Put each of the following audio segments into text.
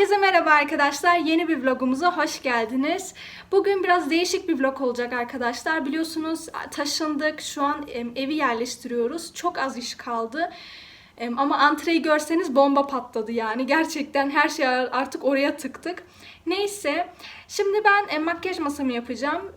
Herkese merhaba arkadaşlar. Yeni bir vlogumuza hoş geldiniz. Bugün biraz değişik bir vlog olacak arkadaşlar. Biliyorsunuz taşındık. Şu an evi yerleştiriyoruz. Çok az iş kaldı. Ama antreyi görseniz bomba patladı yani. Gerçekten her şey artık oraya tıktık. Neyse. Şimdi ben makyaj masamı yapacağım.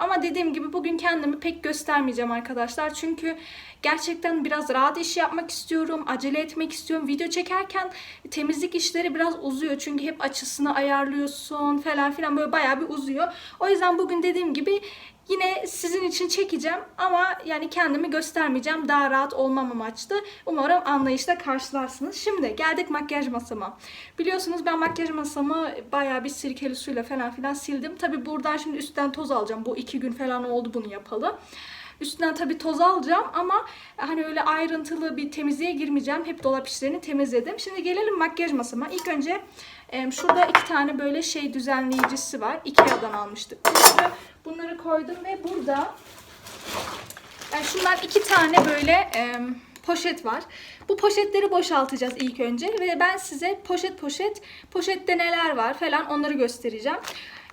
Ama dediğim gibi bugün kendimi pek göstermeyeceğim arkadaşlar. Çünkü gerçekten biraz rahat iş yapmak istiyorum. Acele etmek istiyorum. Video çekerken temizlik işleri biraz uzuyor. Çünkü hep açısını ayarlıyorsun falan filan böyle bayağı bir uzuyor. O yüzden bugün dediğim gibi yine sizin için çekeceğim ama yani kendimi göstermeyeceğim. Daha rahat olmam amaçlı. Umarım anlayışla karşılarsınız. Şimdi geldik makyaj masama. Biliyorsunuz ben makyaj masamı bayağı bir sirkeli suyla falan filan sildim. Tabi buradan şimdi üstten toz alacağım. Bu iki gün falan oldu bunu yapalı. Üstünden tabii toz alacağım ama hani öyle ayrıntılı bir temizliğe girmeyeceğim. Hep dolap işlerini temizledim. Şimdi gelelim makyaj masama. İlk önce e, şurada iki tane böyle şey düzenleyicisi var. Ikea'dan almıştık. Bunları, bunları koydum ve burada yani şundan iki tane böyle e, poşet var. Bu poşetleri boşaltacağız ilk önce ve ben size poşet poşet poşette neler var falan onları göstereceğim.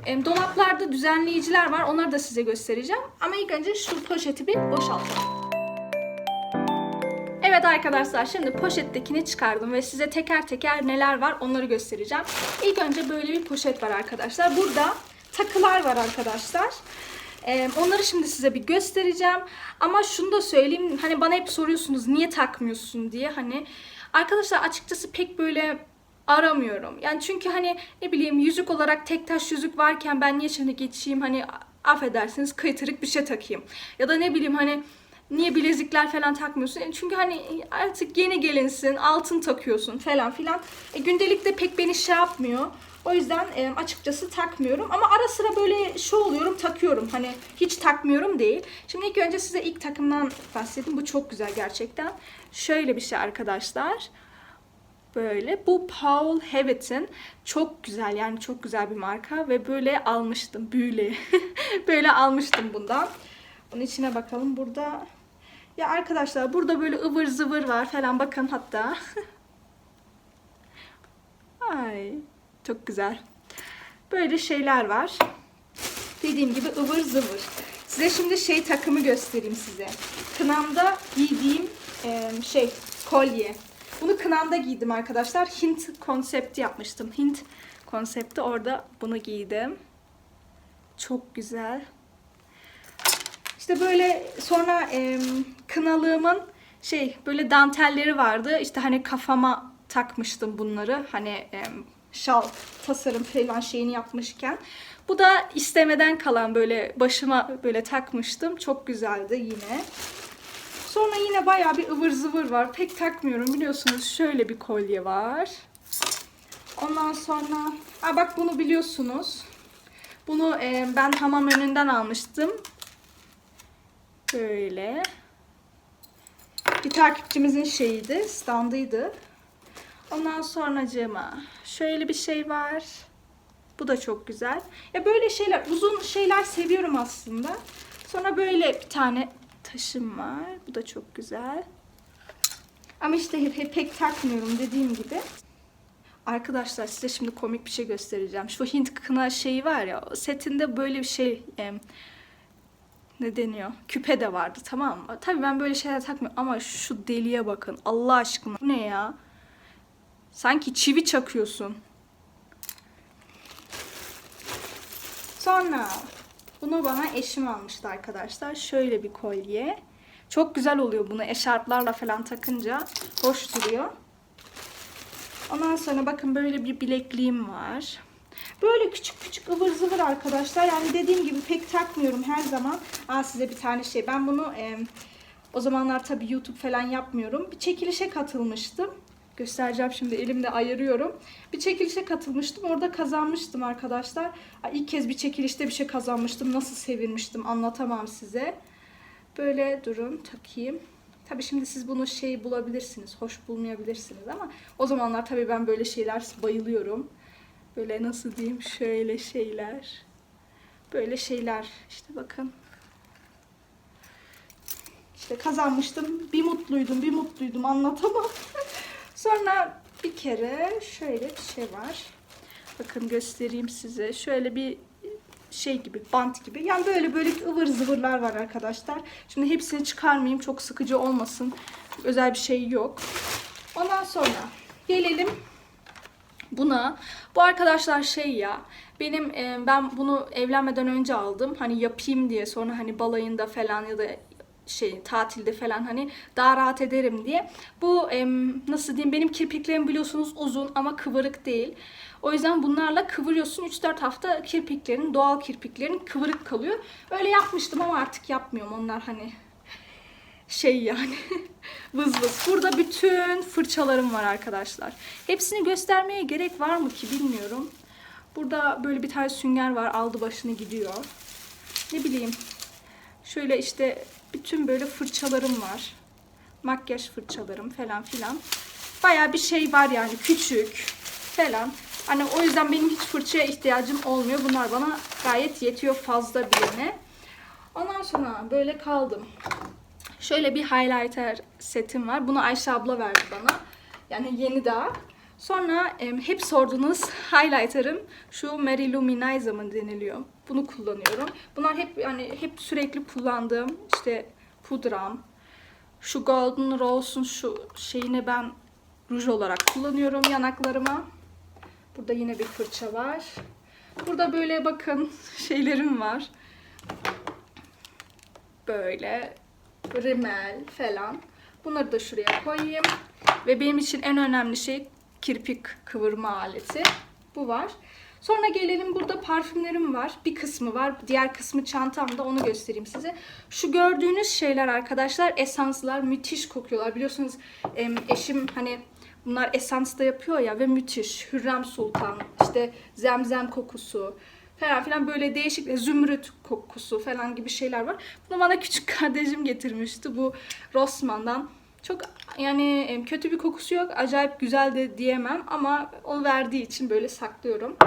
E, dolaplarda düzenleyiciler var. Onları da size göstereceğim. Ama ilk önce şu poşeti bir boşaltalım. Evet arkadaşlar şimdi poşettekini çıkardım ve size teker teker neler var onları göstereceğim. İlk önce böyle bir poşet var arkadaşlar. Burada takılar var arkadaşlar. Ee, onları şimdi size bir göstereceğim. Ama şunu da söyleyeyim. Hani bana hep soruyorsunuz niye takmıyorsun diye. Hani arkadaşlar açıkçası pek böyle aramıyorum. Yani çünkü hani ne bileyim yüzük olarak tek taş yüzük varken ben niye şimdi geçeyim hani affedersiniz kıytırık bir şey takayım. Ya da ne bileyim hani niye bilezikler falan takmıyorsun? E Çünkü hani artık yeni gelinsin, altın takıyorsun falan filan. E, gündelikte pek beni şey yapmıyor. O yüzden e, açıkçası takmıyorum. Ama ara sıra böyle şu oluyorum takıyorum. Hani hiç takmıyorum değil. Şimdi ilk önce size ilk takımdan bahsedeyim. Bu çok güzel gerçekten. Şöyle bir şey arkadaşlar. Böyle. Bu Paul Hewitt'in çok güzel yani çok güzel bir marka ve böyle almıştım. Büyüle. böyle almıştım bundan. Bunun içine bakalım. Burada ya arkadaşlar burada böyle ıvır zıvır var falan bakın hatta. Ay çok güzel. Böyle şeyler var. Dediğim gibi ıvır zıvır. Size şimdi şey takımı göstereyim size. Kınamda giydiğim şey kolye. Bunu kınamda giydim arkadaşlar. Hint konsepti yapmıştım. Hint konsepti orada bunu giydim. Çok güzel. İşte böyle sonra e, kınalığımın şey böyle dantelleri vardı. İşte hani kafama takmıştım bunları. Hani e, şal tasarım falan şeyini yapmışken. Bu da istemeden kalan böyle başıma böyle takmıştım. Çok güzeldi yine. Sonra yine bayağı bir ıvır zıvır var. Pek takmıyorum biliyorsunuz. Şöyle bir kolye var. Ondan sonra... Aa bak bunu biliyorsunuz. Bunu e, ben hamam önünden almıştım. Böyle. Bir takipçimizin şeyiydi, standıydı. Ondan sonracığıma şöyle bir şey var. Bu da çok güzel. Ya böyle şeyler, uzun şeyler seviyorum aslında. Sonra böyle bir tane taşım var. Bu da çok güzel. Ama işte hep, hep pek takmıyorum dediğim gibi. Arkadaşlar size şimdi komik bir şey göstereceğim. Şu Hint kına şeyi var ya, setinde böyle bir şey e, ne deniyor? Küpe de vardı tamam mı? Tabii ben böyle şeyler takmıyorum ama şu deliye bakın. Allah aşkına. Bu ne ya? Sanki çivi çakıyorsun. Sonra bunu bana eşim almıştı arkadaşlar. Şöyle bir kolye. Çok güzel oluyor bunu eşarplarla falan takınca. Hoş duruyor. Ondan sonra bakın böyle bir bilekliğim var. Böyle küçük küçük ıvır zıvır arkadaşlar. Yani dediğim gibi pek takmıyorum her zaman. Aa size bir tane şey. Ben bunu e, o zamanlar tabii YouTube falan yapmıyorum. Bir çekilişe katılmıştım. Göstereceğim şimdi elimde ayırıyorum. Bir çekilişe katılmıştım. Orada kazanmıştım arkadaşlar. İlk kez bir çekilişte bir şey kazanmıştım. Nasıl sevinmiştim anlatamam size. Böyle durun takayım. Tabii şimdi siz bunu şey bulabilirsiniz. Hoş bulmayabilirsiniz ama o zamanlar tabii ben böyle şeyler bayılıyorum. Böyle nasıl diyeyim şöyle şeyler. Böyle şeyler işte bakın. İşte kazanmıştım. Bir mutluydum, bir mutluydum anlatamam. Sonra bir kere şöyle bir şey var. Bakın göstereyim size. Şöyle bir şey gibi, bant gibi. Yani böyle böyle ıvır zıvırlar var arkadaşlar. Şimdi hepsini çıkarmayayım. Çok sıkıcı olmasın. Özel bir şey yok. Ondan sonra gelelim buna. Bu arkadaşlar şey ya. Benim e, ben bunu evlenmeden önce aldım. Hani yapayım diye sonra hani balayında falan ya da şey tatilde falan hani daha rahat ederim diye. Bu e, nasıl diyeyim benim kirpiklerim biliyorsunuz uzun ama kıvırık değil. O yüzden bunlarla kıvırıyorsun 3-4 hafta kirpiklerin doğal kirpiklerin kıvırık kalıyor. Öyle yapmıştım ama artık yapmıyorum. Onlar hani şey yani vız vız. Burada bütün fırçalarım var arkadaşlar. Hepsini göstermeye gerek var mı ki bilmiyorum. Burada böyle bir tane sünger var aldı başını gidiyor. Ne bileyim. Şöyle işte bütün böyle fırçalarım var. Makyaj fırçalarım falan filan. Baya bir şey var yani küçük falan. Hani o yüzden benim hiç fırçaya ihtiyacım olmuyor. Bunlar bana gayet yetiyor fazla birine. Ondan sonra böyle kaldım. Şöyle bir highlighter setim var. Bunu Ayşe abla verdi bana. Yani yeni daha. Sonra em, hep sordunuz highlighter'ım şu Mary Lou Minaiza mı deniliyor. Bunu kullanıyorum. Bunlar hep yani hep sürekli kullandığım işte pudram. Şu Golden Rose'un şu şeyini ben ruj olarak kullanıyorum yanaklarıma. Burada yine bir fırça var. Burada böyle bakın şeylerim var. Böyle rimel falan. Bunları da şuraya koyayım. Ve benim için en önemli şey kirpik kıvırma aleti. Bu var. Sonra gelelim burada parfümlerim var. Bir kısmı var. Diğer kısmı çantamda onu göstereyim size. Şu gördüğünüz şeyler arkadaşlar esanslar müthiş kokuyorlar. Biliyorsunuz eşim hani bunlar esans da yapıyor ya ve müthiş. Hürrem Sultan, işte zemzem kokusu falan filan böyle değişik zümrüt kokusu falan gibi şeyler var. Bunu bana küçük kardeşim getirmişti bu Rossmann'dan. Çok yani em, kötü bir kokusu yok. Acayip güzel de diyemem ama o verdiği için böyle saklıyorum.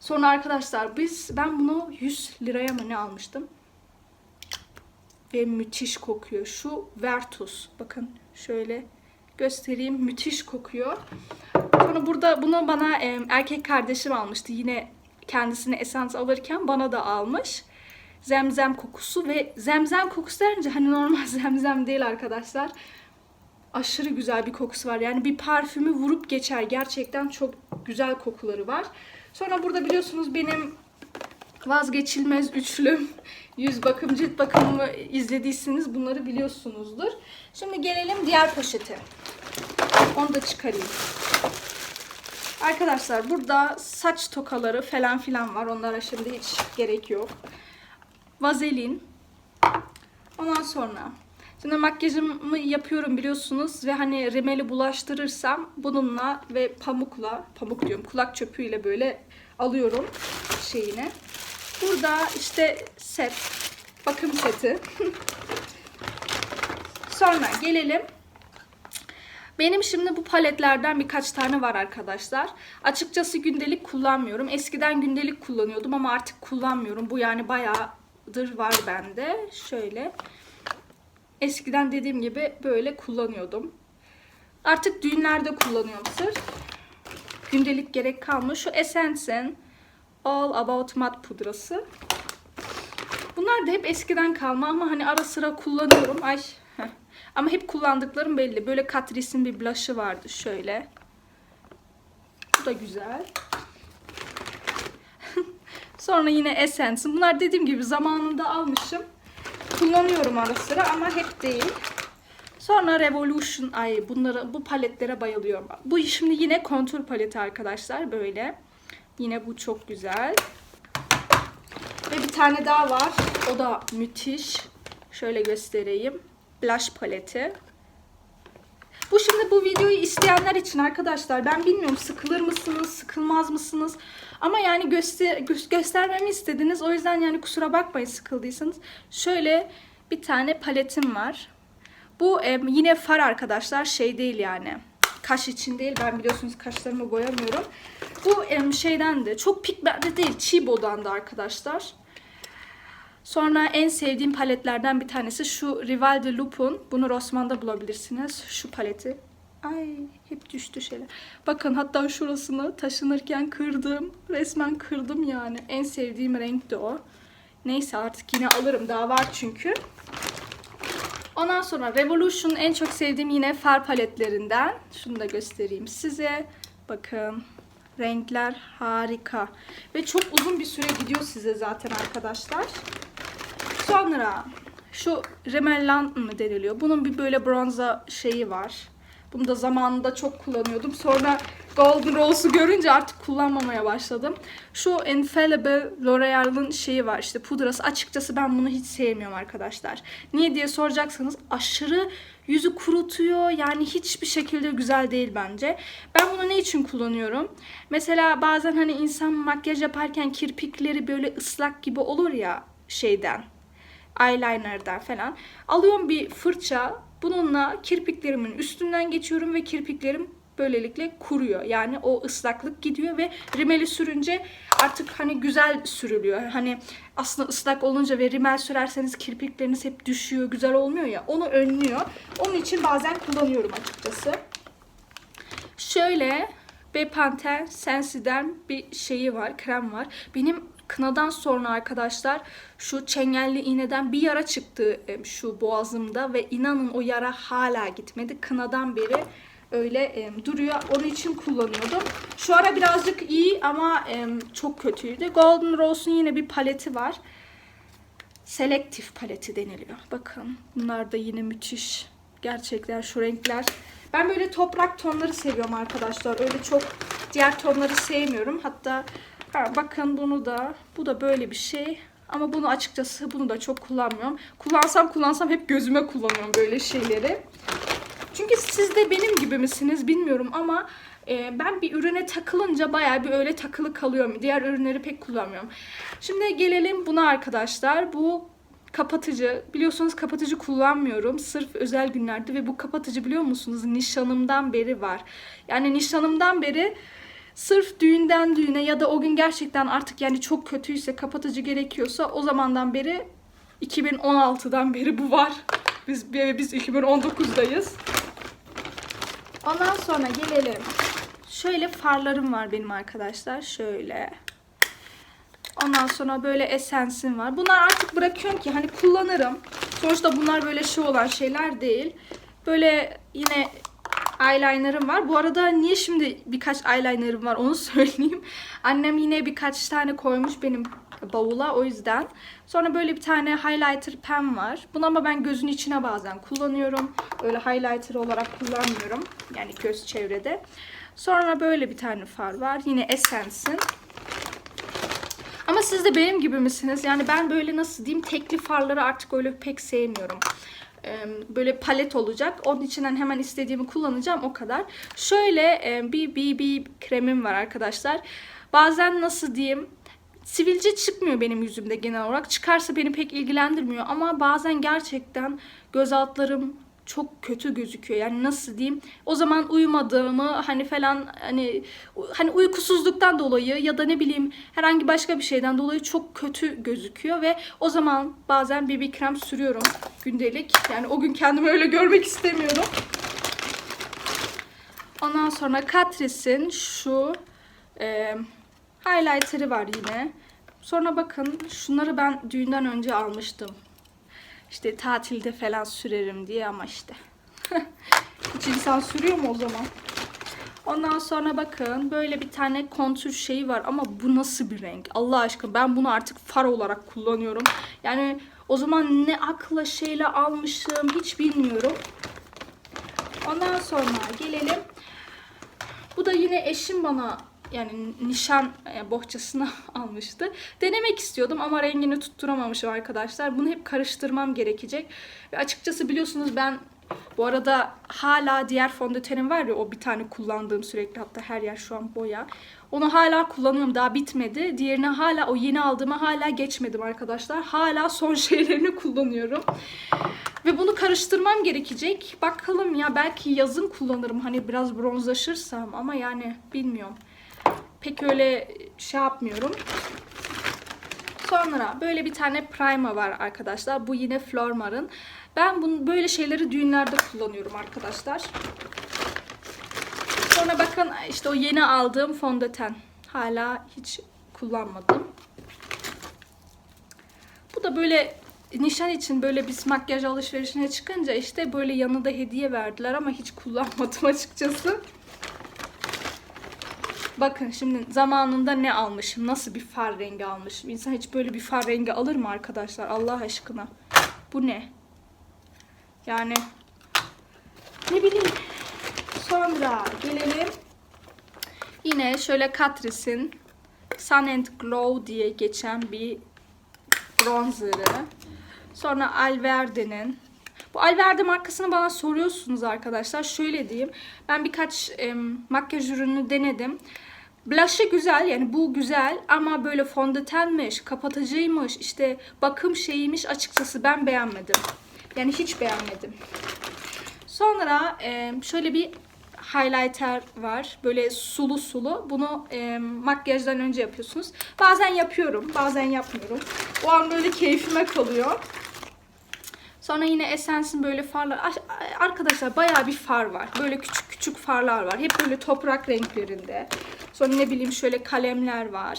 Sonra arkadaşlar biz ben bunu 100 liraya mı ne almıştım? Ve müthiş kokuyor. Şu Vertus. Bakın şöyle göstereyim. Müthiş kokuyor. Sonra burada bunu bana em, erkek kardeşim almıştı. Yine kendisine esans alırken bana da almış. Zemzem kokusu ve zemzem kokusu derince hani normal zemzem değil arkadaşlar. Aşırı güzel bir kokusu var. Yani bir parfümü vurup geçer. Gerçekten çok güzel kokuları var. Sonra burada biliyorsunuz benim vazgeçilmez üçlüm yüz bakım cilt bakımımı izlediyseniz bunları biliyorsunuzdur. Şimdi gelelim diğer poşete. Onu da çıkarayım. Arkadaşlar burada saç tokaları falan filan var. Onlara şimdi hiç gerek yok. Vazelin. Ondan sonra şimdi makyajımı yapıyorum biliyorsunuz ve hani rimeli bulaştırırsam bununla ve pamukla, pamuk diyorum kulak çöpüyle böyle alıyorum şeyini. Burada işte set, bakım seti. Sonra gelelim benim şimdi bu paletlerden birkaç tane var arkadaşlar. Açıkçası gündelik kullanmıyorum. Eskiden gündelik kullanıyordum ama artık kullanmıyorum. Bu yani bayağıdır var bende. Şöyle. Eskiden dediğim gibi böyle kullanıyordum. Artık düğünlerde kullanıyorum sırf. Gündelik gerek kalmıyor. Şu Essence'in All About Matte pudrası. Bunlar da hep eskiden kalma ama hani ara sıra kullanıyorum. Ay. Ama hep kullandıklarım belli. Böyle Catrice'in bir blush'ı vardı şöyle. Bu da güzel. Sonra yine Essence'in. Bunlar dediğim gibi zamanında almışım. Kullanıyorum ara sıra ama hep değil. Sonra Revolution. Ay bunları bu paletlere bayılıyorum. Bu şimdi yine kontur paleti arkadaşlar böyle. Yine bu çok güzel. Ve bir tane daha var. O da müthiş. Şöyle göstereyim. Blush paleti. Bu şimdi bu videoyu isteyenler için arkadaşlar ben bilmiyorum sıkılır mısınız, sıkılmaz mısınız? Ama yani göster gö- göstermemi istediniz. O yüzden yani kusura bakmayın sıkıldıysanız. Şöyle bir tane paletim var. Bu e, yine far arkadaşlar şey değil yani. Kaş için değil. Ben biliyorsunuz kaşlarımı boyamıyorum. Bu e, şeyden de çok pigmentli değil. Chibo'dan da arkadaşlar. Sonra en sevdiğim paletlerden bir tanesi şu Rival de Loop'un. Bunu Rossmann'da bulabilirsiniz. Şu paleti. Ay hep düştü şeyler. Bakın hatta şurasını taşınırken kırdım. Resmen kırdım yani. En sevdiğim renk de o. Neyse artık yine alırım. Daha var çünkü. Ondan sonra Revolution en çok sevdiğim yine far paletlerinden. Şunu da göstereyim size. Bakın renkler harika. Ve çok uzun bir süre gidiyor size zaten arkadaşlar. Sonra şu Remellan mı deniliyor? Bunun bir böyle bronza şeyi var. Bunu da zamanında çok kullanıyordum. Sonra Golden Rose'u görünce artık kullanmamaya başladım. Şu Infallible L'Oreal'ın şeyi var işte pudrası. Açıkçası ben bunu hiç sevmiyorum arkadaşlar. Niye diye soracaksanız aşırı yüzü kurutuyor. Yani hiçbir şekilde güzel değil bence. Ben bunu ne için kullanıyorum? Mesela bazen hani insan makyaj yaparken kirpikleri böyle ıslak gibi olur ya şeyden eyeliner'dan falan. Alıyorum bir fırça. Bununla kirpiklerimin üstünden geçiyorum ve kirpiklerim böylelikle kuruyor. Yani o ıslaklık gidiyor ve rimeli sürünce artık hani güzel sürülüyor. Hani aslında ıslak olunca ve rimel sürerseniz kirpikleriniz hep düşüyor, güzel olmuyor ya. Onu önlüyor. Onun için bazen kullanıyorum açıkçası. Şöyle Bepanthen Sensi'den bir şeyi var, krem var. Benim kınadan sonra arkadaşlar şu çengelli iğneden bir yara çıktı e, şu boğazımda ve inanın o yara hala gitmedi. Kınadan beri öyle e, duruyor. Onun için kullanıyordum. Şu ara birazcık iyi ama e, çok kötüydü. Golden Rose'un yine bir paleti var. Selektif paleti deniliyor. Bakın bunlar da yine müthiş. Gerçekten şu renkler. Ben böyle toprak tonları seviyorum arkadaşlar. Öyle çok diğer tonları sevmiyorum. Hatta ha, bakın bunu da bu da böyle bir şey. Ama bunu açıkçası bunu da çok kullanmıyorum. Kullansam kullansam hep gözüme kullanıyorum böyle şeyleri. Çünkü siz de benim gibi misiniz bilmiyorum ama e, ben bir ürüne takılınca bayağı bir öyle takılı kalıyorum. Diğer ürünleri pek kullanmıyorum. Şimdi gelelim buna arkadaşlar. Bu kapatıcı. Biliyorsunuz kapatıcı kullanmıyorum. Sırf özel günlerde ve bu kapatıcı biliyor musunuz? Nişanımdan beri var. Yani nişanımdan beri sırf düğünden düğüne ya da o gün gerçekten artık yani çok kötüyse kapatıcı gerekiyorsa o zamandan beri 2016'dan beri bu var. Biz biz 2019'dayız. Ondan sonra gelelim. Şöyle farlarım var benim arkadaşlar. Şöyle. Ondan sonra böyle esensim var. Bunlar artık bırakıyorum ki hani kullanırım. Sonuçta bunlar böyle şey olan şeyler değil. Böyle yine eyelinerım var. Bu arada niye şimdi birkaç eyelinerım var onu söyleyeyim. Annem yine birkaç tane koymuş benim bavula o yüzden. Sonra böyle bir tane highlighter pen var. Bunu ama ben gözün içine bazen kullanıyorum. Öyle highlighter olarak kullanmıyorum. Yani göz çevrede. Sonra böyle bir tane far var. Yine Essence'in. Ama siz de benim gibi misiniz? Yani ben böyle nasıl diyeyim tekli farları artık öyle pek sevmiyorum. Böyle palet olacak. Onun içinden hemen istediğimi kullanacağım o kadar. Şöyle bir BB kremim var arkadaşlar. Bazen nasıl diyeyim sivilce çıkmıyor benim yüzümde genel olarak. Çıkarsa beni pek ilgilendirmiyor ama bazen gerçekten göz altlarım çok kötü gözüküyor. Yani nasıl diyeyim? O zaman uyumadığımı hani falan hani hani uykusuzluktan dolayı ya da ne bileyim herhangi başka bir şeyden dolayı çok kötü gözüküyor ve o zaman bazen BB krem sürüyorum gündelik. Yani o gün kendimi öyle görmek istemiyorum. Ondan sonra Catrice'in şu e, highlighter'ı var yine. Sonra bakın şunları ben düğünden önce almıştım. İşte tatilde falan sürerim diye ama işte. Hiç insan sürüyor mu o zaman? Ondan sonra bakın böyle bir tane kontür şeyi var ama bu nasıl bir renk? Allah aşkına ben bunu artık far olarak kullanıyorum. Yani o zaman ne akla şeyle almışım hiç bilmiyorum. Ondan sonra gelelim. Bu da yine eşim bana yani nişan e, bohçasına almıştı. Denemek istiyordum ama rengini tutturamamışım arkadaşlar. Bunu hep karıştırmam gerekecek. Ve açıkçası biliyorsunuz ben bu arada hala diğer fondötenim var ya o bir tane kullandığım sürekli hatta her yer şu an boya. Onu hala kullanıyorum daha bitmedi. Diğerine hala o yeni aldığıma hala geçmedim arkadaşlar. Hala son şeylerini kullanıyorum. Ve bunu karıştırmam gerekecek. Bakalım ya belki yazın kullanırım hani biraz bronzlaşırsam ama yani bilmiyorum pek öyle şey yapmıyorum. Sonra böyle bir tane primer var arkadaşlar. Bu yine Flormar'ın. Ben bunu böyle şeyleri düğünlerde kullanıyorum arkadaşlar. Sonra bakın işte o yeni aldığım fondöten. Hala hiç kullanmadım. Bu da böyle nişan için böyle biz makyaj alışverişine çıkınca işte böyle yanında hediye verdiler ama hiç kullanmadım açıkçası. Bakın şimdi zamanında ne almışım? Nasıl bir far rengi almışım? İnsan hiç böyle bir far rengi alır mı arkadaşlar? Allah aşkına. Bu ne? Yani ne bileyim. Sonra gelelim. Yine şöyle Catrice'in Sun and Glow diye geçen bir bronzerı. Sonra Alverde'nin bu Alverde markasını bana soruyorsunuz arkadaşlar. Şöyle diyeyim. Ben birkaç e, makyaj ürünü denedim. Blush'ı güzel yani bu güzel ama böyle fondötenmiş, kapatıcıymış, işte bakım şeyiymiş açıkçası ben beğenmedim. Yani hiç beğenmedim. Sonra e, şöyle bir highlighter var. Böyle sulu sulu. Bunu e, makyajdan önce yapıyorsunuz. Bazen yapıyorum, bazen yapmıyorum. O an böyle keyfime kalıyor. Sonra yine Essence'in böyle farlar. Aş- Arkadaşlar bayağı bir far var. Böyle küçük küçük farlar var. Hep böyle toprak renklerinde. Sonra ne bileyim şöyle kalemler var.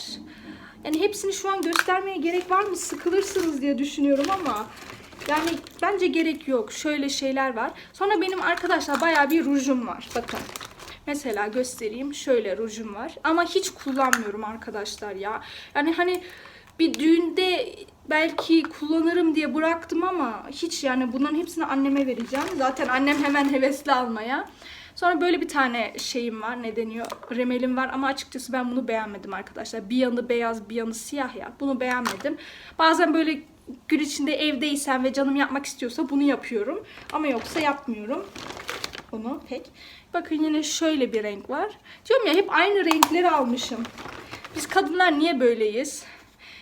Yani hepsini şu an göstermeye gerek var mı? Sıkılırsınız diye düşünüyorum ama yani bence gerek yok. Şöyle şeyler var. Sonra benim arkadaşlar bayağı bir rujum var. Bakın. Mesela göstereyim. Şöyle rujum var. Ama hiç kullanmıyorum arkadaşlar ya. Yani hani bir düğünde belki kullanırım diye bıraktım ama hiç yani bunların hepsini anneme vereceğim. Zaten annem hemen hevesli almaya. Sonra böyle bir tane şeyim var. Ne deniyor? Remelim var ama açıkçası ben bunu beğenmedim arkadaşlar. Bir yanı beyaz, bir yanı siyah ya. Bunu beğenmedim. Bazen böyle gün içinde evdeysem ve canım yapmak istiyorsa bunu yapıyorum. Ama yoksa yapmıyorum. Bunu pek. Bakın yine şöyle bir renk var. Diyorum ya hep aynı renkleri almışım. Biz kadınlar niye böyleyiz?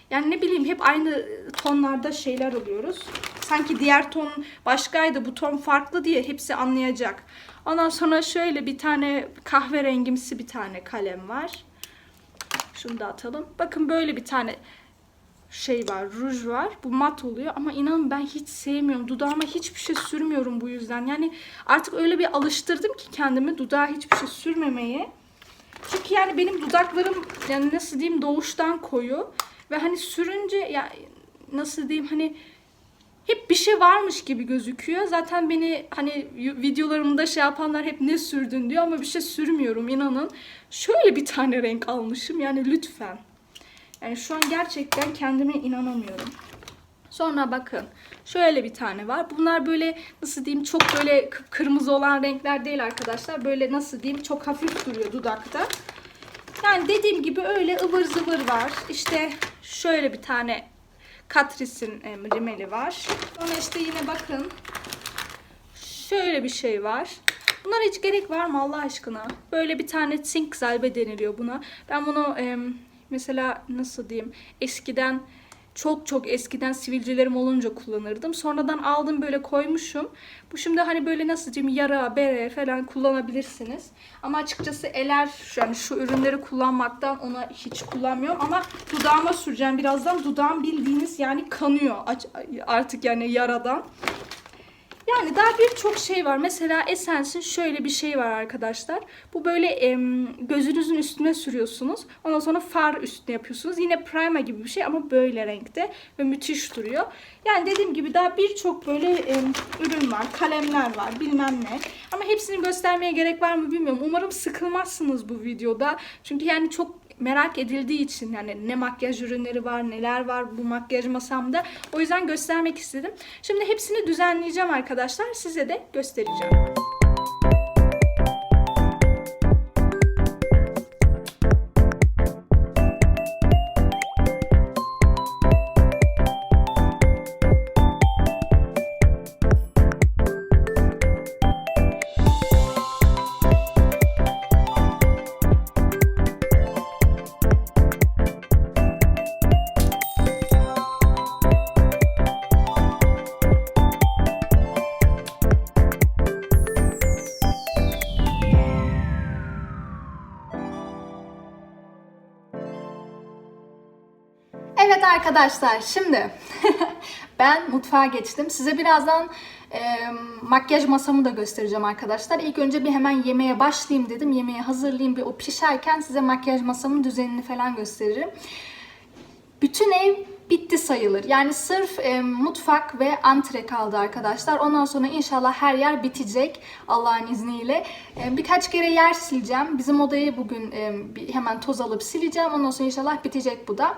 Yani ne bileyim hep aynı tonlarda şeyler alıyoruz. Sanki diğer ton başkaydı bu ton farklı diye hepsi anlayacak. Ondan sonra şöyle bir tane kahverengimsi bir tane kalem var. Şunu da atalım. Bakın böyle bir tane şey var, ruj var. Bu mat oluyor ama inanın ben hiç sevmiyorum. Dudağıma hiçbir şey sürmüyorum bu yüzden. Yani artık öyle bir alıştırdım ki kendimi dudağa hiçbir şey sürmemeye. Çünkü yani benim dudaklarım yani nasıl diyeyim doğuştan koyu ve hani sürünce ya nasıl diyeyim hani hep bir şey varmış gibi gözüküyor. Zaten beni hani videolarımda şey yapanlar hep ne sürdün diyor ama bir şey sürmüyorum inanın. Şöyle bir tane renk almışım yani lütfen. Yani şu an gerçekten kendime inanamıyorum. Sonra bakın şöyle bir tane var. Bunlar böyle nasıl diyeyim çok böyle kırmızı olan renkler değil arkadaşlar. Böyle nasıl diyeyim çok hafif duruyor dudakta. Yani dediğim gibi öyle ıvır zıvır var. İşte şöyle bir tane Catrice'in rimeli var. Sonra işte yine bakın şöyle bir şey var. Bunlara hiç gerek var mı Allah aşkına? Böyle bir tane zinc zalbe deniliyor buna. Ben bunu mesela nasıl diyeyim eskiden çok çok eskiden sivilcelerim olunca kullanırdım. Sonradan aldım böyle koymuşum. Bu şimdi hani böyle nasıl diyeyim yara, bere falan kullanabilirsiniz. Ama açıkçası eler yani şu ürünleri kullanmaktan ona hiç kullanmıyorum. Ama dudağıma süreceğim birazdan. Dudağım bildiğiniz yani kanıyor artık yani yaradan. Yani daha birçok şey var. Mesela Essence'in şöyle bir şey var arkadaşlar. Bu böyle em, gözünüzün üstüne sürüyorsunuz. Ondan sonra far üstüne yapıyorsunuz. Yine primer gibi bir şey ama böyle renkte ve müthiş duruyor. Yani dediğim gibi daha birçok böyle em, ürün var. Kalemler var bilmem ne. Ama hepsini göstermeye gerek var mı bilmiyorum. Umarım sıkılmazsınız bu videoda. Çünkü yani çok merak edildiği için yani ne makyaj ürünleri var, neler var bu makyaj masamda. O yüzden göstermek istedim. Şimdi hepsini düzenleyeceğim arkadaşlar. Size de göstereceğim. Arkadaşlar şimdi Ben mutfağa geçtim. Size birazdan e, makyaj masamı da göstereceğim arkadaşlar. İlk önce bir hemen yemeğe başlayayım dedim. Yemeği hazırlayayım bir o pişerken size makyaj masamın düzenini falan gösteririm. Bütün ev bitti sayılır. Yani sırf e, mutfak ve antre kaldı arkadaşlar. Ondan sonra inşallah her yer bitecek Allah'ın izniyle. E, birkaç kere yer sileceğim. Bizim odayı bugün e, hemen toz alıp sileceğim. Ondan sonra inşallah bitecek bu da.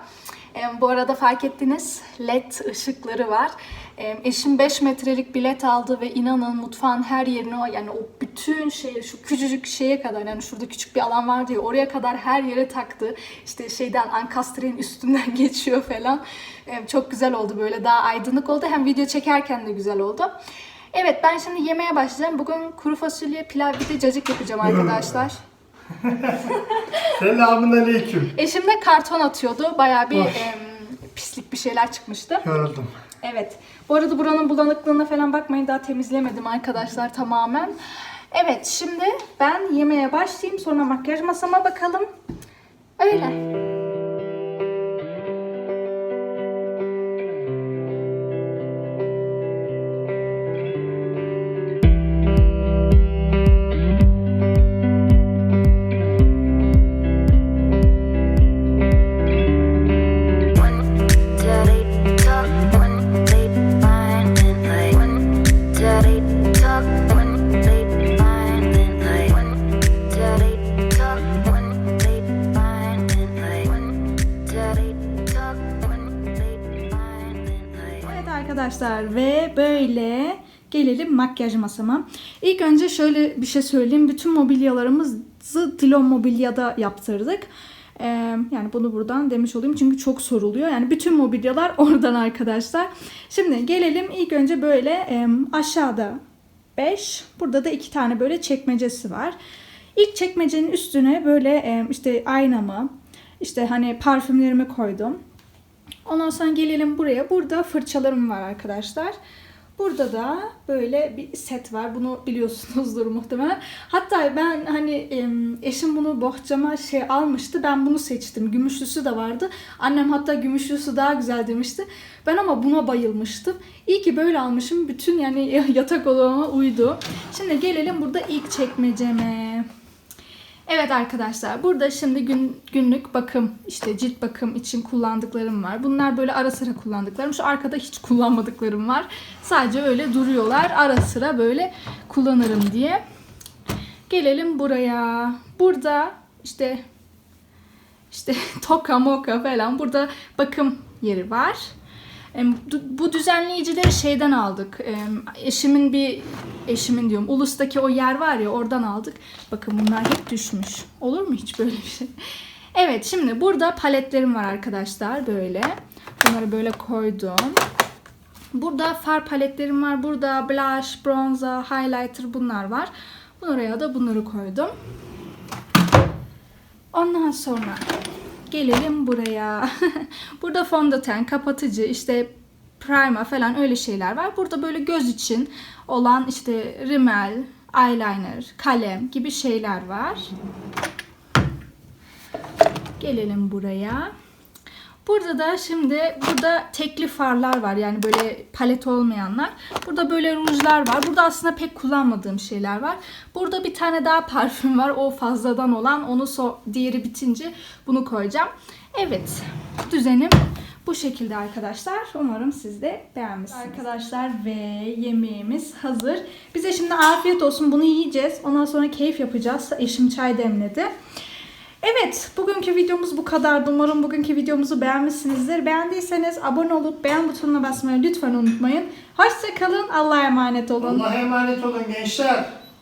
E, bu arada fark ettiniz led ışıkları var. Eşim 5 metrelik bilet aldı ve inanın mutfağın her yerine yani o bütün şeye şu küçücük şeye kadar yani şurada küçük bir alan vardı ya oraya kadar her yere taktı. İşte şeyden ankastrenin üstünden geçiyor falan. Çok güzel oldu böyle daha aydınlık oldu. Hem video çekerken de güzel oldu. Evet ben şimdi yemeğe başlayacağım. Bugün kuru fasulye, pilav bir de cacık yapacağım arkadaşlar. Selamun aleyküm. Eşim de karton atıyordu. Bayağı bir em, pislik bir şeyler çıkmıştı. Yoruldum. Evet. Bu arada buranın bulanıklığına falan bakmayın. Daha temizlemedim arkadaşlar tamamen. Evet şimdi ben yemeğe başlayayım. Sonra makyaj masama bakalım. Öyle. Makyaj masama. İlk önce şöyle bir şey söyleyeyim. Bütün mobilyalarımızı Dilon Mobilya'da yaptırdık. Ee, yani bunu buradan demiş olayım çünkü çok soruluyor. Yani bütün mobilyalar oradan arkadaşlar. Şimdi gelelim ilk önce böyle e, aşağıda 5. Burada da iki tane böyle çekmecesi var. İlk çekmecenin üstüne böyle e, işte aynamı, işte hani parfümlerimi koydum. Ondan sonra gelelim buraya. Burada fırçalarım var arkadaşlar. Burada da böyle bir set var. Bunu biliyorsunuzdur muhtemelen. Hatta ben hani eşim bunu bohçama şey almıştı. Ben bunu seçtim. Gümüşlüsü de vardı. Annem hatta gümüşlüsü daha güzel demişti. Ben ama buna bayılmıştım. İyi ki böyle almışım. Bütün yani yatak odama uydu. Şimdi gelelim burada ilk çekmeceme. Evet arkadaşlar burada şimdi gün, günlük bakım işte cilt bakım için kullandıklarım var. Bunlar böyle ara sıra kullandıklarım. Şu arkada hiç kullanmadıklarım var. Sadece öyle duruyorlar. Ara sıra böyle kullanırım diye. Gelelim buraya. Burada işte işte toka moka falan burada bakım yeri var. Bu düzenleyicileri şeyden aldık. Eşimin bir eşimin diyorum. Ulus'taki o yer var ya oradan aldık. Bakın bunlar hep düşmüş. Olur mu hiç böyle bir şey? Evet şimdi burada paletlerim var arkadaşlar böyle. Bunları böyle koydum. Burada far paletlerim var. Burada blush, bronzer, highlighter bunlar var. Buraya da bunları koydum. Ondan sonra gelelim buraya. Burada fondöten, kapatıcı, işte primer falan öyle şeyler var. Burada böyle göz için olan işte rimel, eyeliner, kalem gibi şeyler var. Gelelim buraya. Burada da şimdi burada tekli farlar var yani böyle palet olmayanlar. Burada böyle rujlar var. Burada aslında pek kullanmadığım şeyler var. Burada bir tane daha parfüm var. O fazladan olan. Onu so diğeri bitince bunu koyacağım. Evet. Düzenim bu şekilde arkadaşlar. Umarım siz de beğenmişsiniz. Arkadaşlar ve yemeğimiz hazır. Bize şimdi afiyet olsun. Bunu yiyeceğiz. Ondan sonra keyif yapacağız. Eşim çay demledi. Evet, bugünkü videomuz bu kadardı. Umarım bugünkü videomuzu beğenmişsinizdir. Beğendiyseniz abone olup beğen butonuna basmayı lütfen unutmayın. Hoşça kalın, Allah'a emanet olun. Allah'a emanet olun gençler.